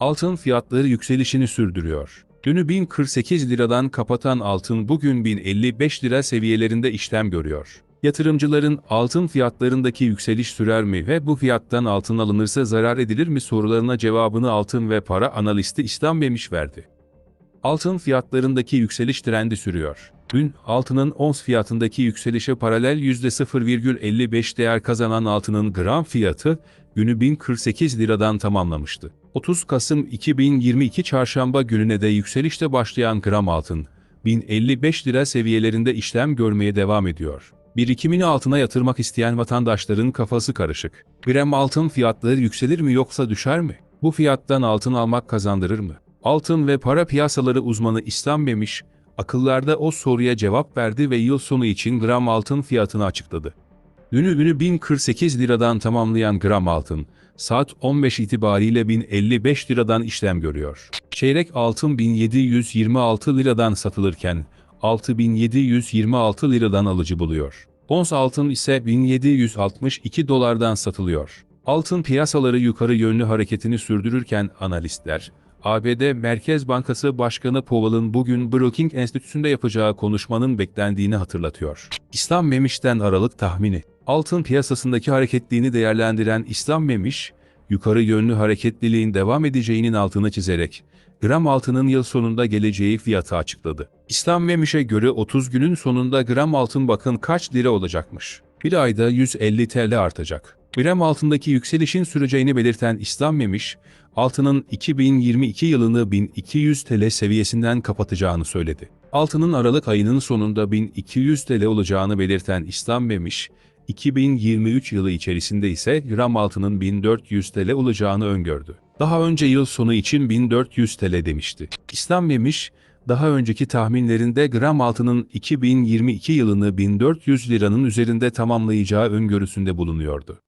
Altın fiyatları yükselişini sürdürüyor. Dünü 1048 liradan kapatan altın bugün 1055 lira seviyelerinde işlem görüyor. Yatırımcıların altın fiyatlarındaki yükseliş sürer mi ve bu fiyattan altın alınırsa zarar edilir mi sorularına cevabını altın ve para analisti İslam Memiş verdi. Altın fiyatlarındaki yükseliş trendi sürüyor. Dün altının ons fiyatındaki yükselişe paralel %0,55 değer kazanan altının gram fiyatı günü 1048 liradan tamamlamıştı. 30 Kasım 2022 çarşamba gününe de yükselişte başlayan gram altın 1055 lira seviyelerinde işlem görmeye devam ediyor. Birikimini altına yatırmak isteyen vatandaşların kafası karışık. Gram altın fiyatları yükselir mi yoksa düşer mi? Bu fiyattan altın almak kazandırır mı? Altın ve para piyasaları uzmanı İslam Memiş, akıllarda o soruya cevap verdi ve yıl sonu için gram altın fiyatını açıkladı. Dünü günü 1048 liradan tamamlayan gram altın, saat 15 itibariyle 1055 liradan işlem görüyor. Çeyrek altın 1726 liradan satılırken, 6726 liradan alıcı buluyor. Ons altın ise 1762 dolardan satılıyor. Altın piyasaları yukarı yönlü hareketini sürdürürken analistler, ABD Merkez Bankası Başkanı Powell'ın bugün Brookings Enstitüsü'nde yapacağı konuşmanın beklendiğini hatırlatıyor. İslam Memiş'ten Aralık tahmini. Altın piyasasındaki hareketliliğini değerlendiren İslam Memiş, yukarı yönlü hareketliliğin devam edeceğinin altını çizerek, gram altının yıl sonunda geleceği fiyatı açıkladı. İslam Memiş'e göre 30 günün sonunda gram altın bakın kaç lira olacakmış. Bir ayda 150 TL artacak. Gram altındaki yükselişin süreceğini belirten İslam Memiş, altının 2022 yılını 1200 TL seviyesinden kapatacağını söyledi. Altının Aralık ayının sonunda 1200 TL olacağını belirten İslam Memiş, 2023 yılı içerisinde ise gram altının 1400 TL olacağını öngördü. Daha önce yıl sonu için 1400 TL demişti. İslam Memiş, daha önceki tahminlerinde gram altının 2022 yılını 1400 liranın üzerinde tamamlayacağı öngörüsünde bulunuyordu.